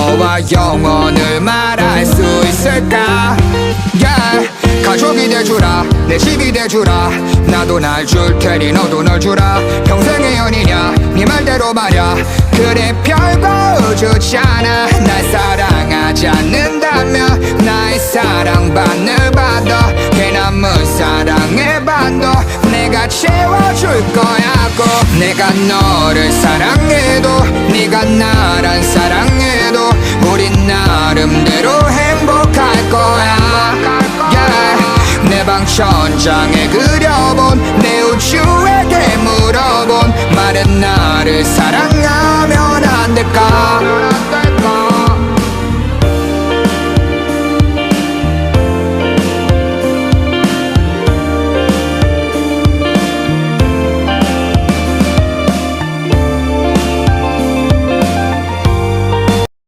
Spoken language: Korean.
너와 영원을 말할 수 있을까? Yeah. 가족이 돼주라 내 집이 돼주라. 나도 날 줄 테니 너도 널 주라. 평생의 연이냐 네 말대로 말야. 그래 별거 좋잖아. 날 사랑하지 않는다면 나의 사랑받는 받아. 개남은 사랑해봐도 내가 채워줄 거야고 내가 너를 사랑해도 나름대로 행복할 거야 yeah. 내방 천장에 그려본 내 우주에게 물어본 말은 나를 사랑하면 안 될까